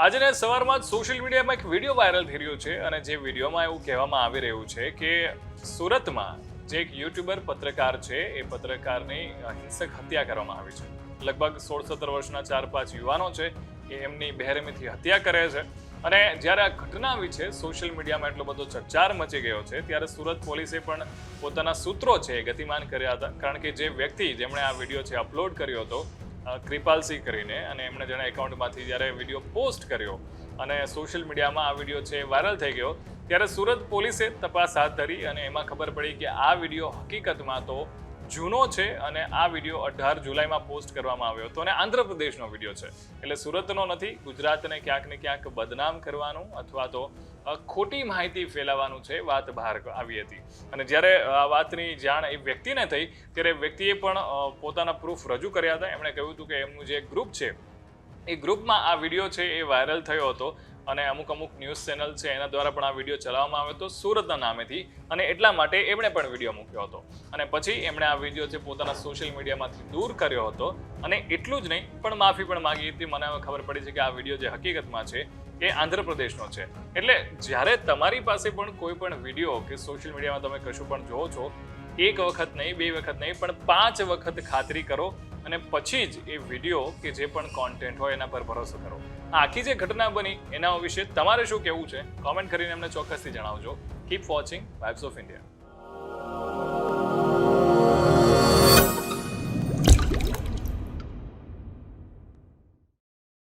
આજને સવારમાં જ સોશિયલ મીડિયામાં એક વીડિયો વાયરલ થઈ રહ્યો છે અને જે વિડીયોમાં એવું કહેવામાં આવી રહ્યું છે કે સુરતમાં જે એક યુટ્યુબર પત્રકાર છે, એ પત્રકારની હિંસક હત્યા કરવામાં આવી છે. લગભગ સોળ સત્તર વર્ષના ચાર પાંચ યુવાનો છે, એ એમની બહેરમીથી હત્યા કરે છે. અને જ્યારે આ ઘટના છે, સોશિયલ મીડિયામાં એટલો બધો ચકચાર મચી ગયો છે, ત્યારે સુરત પોલીસે પણ પોતાના સૂત્રો છે ગતિમાન કર્યા હતા. કારણ કે જે વ્યક્તિ જેમણે આ વીડિયો છે અપલોડ કર્યો હતો કૃપાલસિંહ કરીને અને એમણે જેના એકાઉન્ટમાંથી જ્યારે વીડિયો પોસ્ટ કર્યો અને સોશિયલ મીડિયામાં આ વીડિયો છે વાયરલ થઈ ગયો, ત્યારે સુરત પોલીસે તપાસ હાથ ધરી અને એમાં ખબર પડી કે આ વીડિયો હકીકતમાં તો જૂનો છે અને આ વીડિયો અઢાર જુલાઈમાં પોસ્ટ કરવામાં આવ્યો હતો અને આંધ્રપ્રદેશનો વીડિયો છે. એટલે સુરતનો નથી, ગુજરાતને ક્યાંક ને ક્યાંક બદનામ કરવાનું અથવા તો ખોટી માહિતી ફેલાવવાનું છે વાત બહાર આવી હતી. અને જ્યારે આ વાતની જાણ એ વ્યક્તિને થઈ, ત્યારે વ્યક્તિએ પણ પોતાના પ્રૂફ રજૂ કર્યા હતા. એમણે કહ્યું હતું કે એમનું જે ગ્રુપ છે, એ ગ્રુપમાં આ વીડિયો છે એ વાયરલ થયો હતો. અને અમુક અમુક ન્યૂઝ ચેનલ છે, એના દ્વારા પણ આ વીડિયો ચલાવવામાં આવ્યો હતો, સુરતના નામેથી. અને એટલા માટે એમણે પણ વીડિયો મૂક્યો હતો. અને પછી એમણે આ વીડિયો છે પોતાના સોશિયલ મીડિયામાંથી દૂર કર્યો હતો, અને એટલું જ નહીં, પણ માફી પણ માંગી હતી. મને ખબર પડી છે કે આ વીડિયો જે હકીકતમાં છે, એ આંધ્રપ્રદેશનો છે. એટલે જ્યારે તમારી પાસે પણ કોઈ પણ વીડિયો કે સોશિયલ મીડિયામાં તમે કશું પણ જોવો છો, એક વખત નહીં, બે વખત નહીં, પણ પાંચ વખત ખાતરી કરો અને પછી જ એ વીડિયો કે જે પણ કોન્ટેન્ટ હોય એના પર ભરોસો કરો. આખી જે ઘટના બની એના વિશે તમારે શું કહેવું છે? કોમેન્ટ કરીને અમને ચોક્કસથી જણાવજો. Keep watching vibes of India